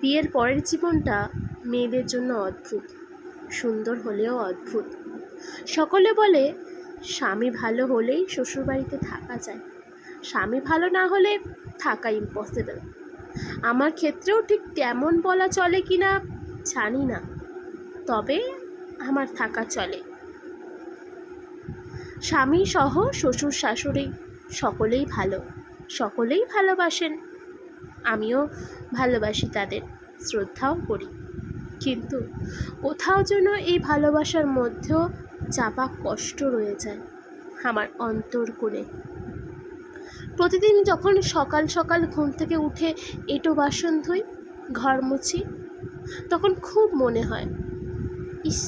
বিয়ের পরের জীবনটা মেয়েদের জন্য অদ্ভুত, সুন্দর হলেও অদ্ভুত। সকলে বলে, স্বামী ভালো হলেই শ্বশুরবাড়িতে থাকা যায়। স্বামী ভালো না হলে থাকা ইম্পসিবল আমার ক্ষেত্রেও ঠিক তেমন বলা চলে কি না, জানি না। তবে আমার থাকা চলে। স্বামী সহ শ্বশুর শাশুড়ি সকলেই ভালো, সকলেই ভালোবাসেন। আমিও ভালোবাসি তাদের, শ্রদ্ধাও করি। কিন্তু কোথাও যেন এই ভালোবাসার মধ্যেও চাপা কষ্ট রয়ে যায় আমার অন্তর কোণে প্রতিদিন যখন সকাল সকাল ঘুম থেকে উঠে এঁটো বাসন ধুই, ঘর মুছি, তখন খুব মনে হয়, ইস,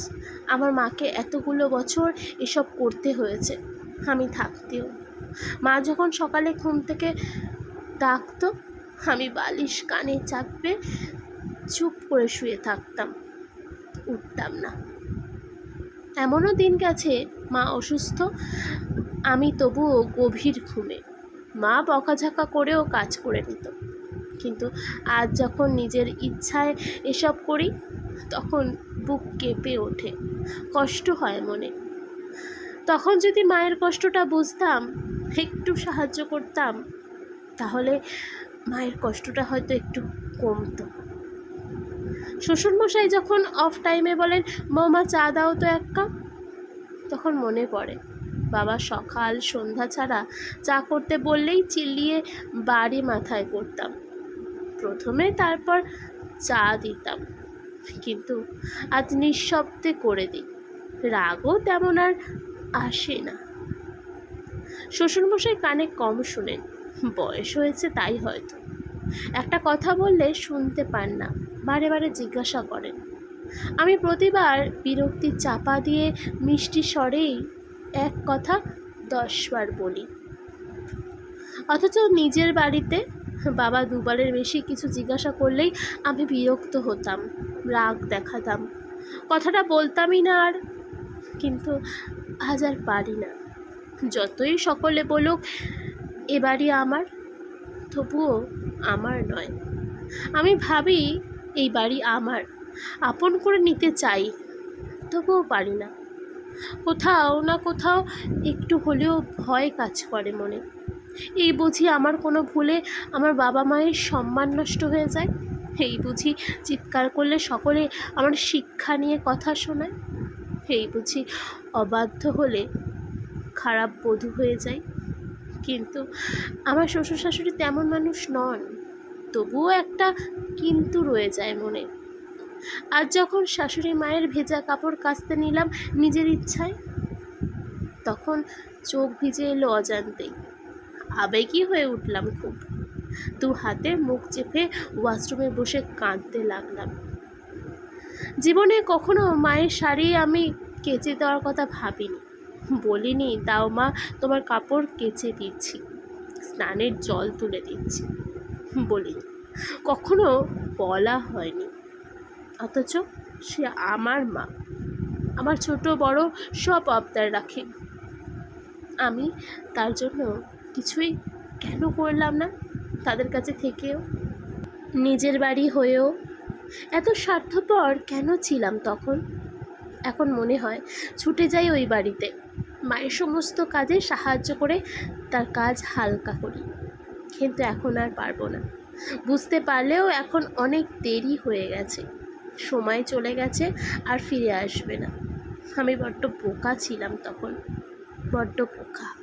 আমার মাকে এতগুলো বছর এসব করতে হয়েছে, আমি থাকতেও। মা যখন সকালে ঘুম থেকে ডাকতো আমি বালিশ কানে চাপবে চুপ করে শুয়ে থাকতাম। উঠতাম না। এমনও দিন গেছে, মা অসুস্থ, আমি তবুও গভীর ঘুমে। মা বকাঝাকা করেও কাজ করে নিত। কিন্তু আজ যখন নিজের ইচ্ছায় এসব করি, তখন বুক কেঁপে ওঠে। কষ্ট হয় মনে। তখন যদি মায়ের কষ্টটা বুঝতাম, একটু সাহায্য করতাম, তাহলে মায়ের কষ্টটা হয়তো একটু কমতো। শ্বশুরমশাই যখন অফ টাইমে বলেন বৌমা চা দাও তো এক কাপ, তখন মনে পড়ে, বাবা সকাল সন্ধ্যা ছাড়া চা করতে বললেই চিল্লিয়ে বাড়ি মাথায় করতাম। প্রথমে তারপর চা দিতাম। কিন্তু আজ নিঃশব্দে করে দিই। রাগও তেমন আর আসে না। শ্বশুরমশাই কানে কম শোনেন বয়স হয়েছে তাই হয়তো। একটা কথা বললে শুনতে পান না, বারে বারে জিজ্ঞাসা করেন। আমি প্রতিবার বিরক্তি চাপা দিয়ে মিষ্টি স্বরেই এক কথা দশবার বলি। অথচ নিজের বাড়িতে বাবা দুবারের বেশি কিছু জিজ্ঞাসা করলেই আমি বিরক্ত হতাম, রাগ দেখাতাম। কথাটা বলতামই না আর, কিন্তু আজ আর পারি না। যতই সকলে বলুক এ বাড়ি আমার? তবুও আমার নয়। আমি ভাবি এই বাড়ি আমার। আপন করে নিতে চাই, তবুও পারি না। কোথাও না কোথাও একটু হলেও ভয় কাজ করে মনে। এই বুঝি আমার কোনো ভুলে আমার বাবা মায়ের সম্মান নষ্ট হয়ে যায়? এই বুঝি চিৎকার করলে সকলে আমার শিক্ষা নিয়ে কথা শোনায়? এই বুঝি অবাধ্য হলে খারাপ বধূ হয়ে যায়? কিন্তু আমার শ্বশুর শাশুড়ি তেমন মানুষ নন, তবুও একটা কিন্তু রয়ে যায় মনে। আর যখন শাশুড়ি মায়ের ভেজা কাপড় কাচতে নিলাম নিজের ইচ্ছায়, তখন চোখ ভিজে এলো অজান্তেই। আবেগী হয়ে উঠলাম খুব। দু হাতে মুখ চেপে ওয়াশরুমে বসে কাঁদতে লাগলাম। জীবনে কখনো মায়ের শাড়ি আমি কেচে দেওয়ার কথা ভাবিনি। বলিনি, দাও মা, তোমার কাপড় কেচে দিচ্ছি, স্নানের জল তুলে দিচ্ছি বলিনি কখনো বলা হয়নি, অথচ সে আমার মা, আমার ছোট বড় সব আবদার রাখে। আমি তার জন্য কিছুই কেন করলাম না, তাদের কাছে থেকেও, নিজের বাড়ি হয়েও, এত স্বার্থপর কেন ছিলাম তখন? এখন মনে হয় ছুটে যাই ওই বাড়িতে। মায়ের সমস্ত কাজে সাহায্য করে তার কাজ হালকা করি। কিন্তু এখন আর পারব না। বুঝতে পারলেও এখন অনেক দেরি হয়ে গেছে। সময় চলে গেছে আর ফিরে আসবে না। আমি বড্ড বোকা ছিলাম তখন। বড্ড বোকা।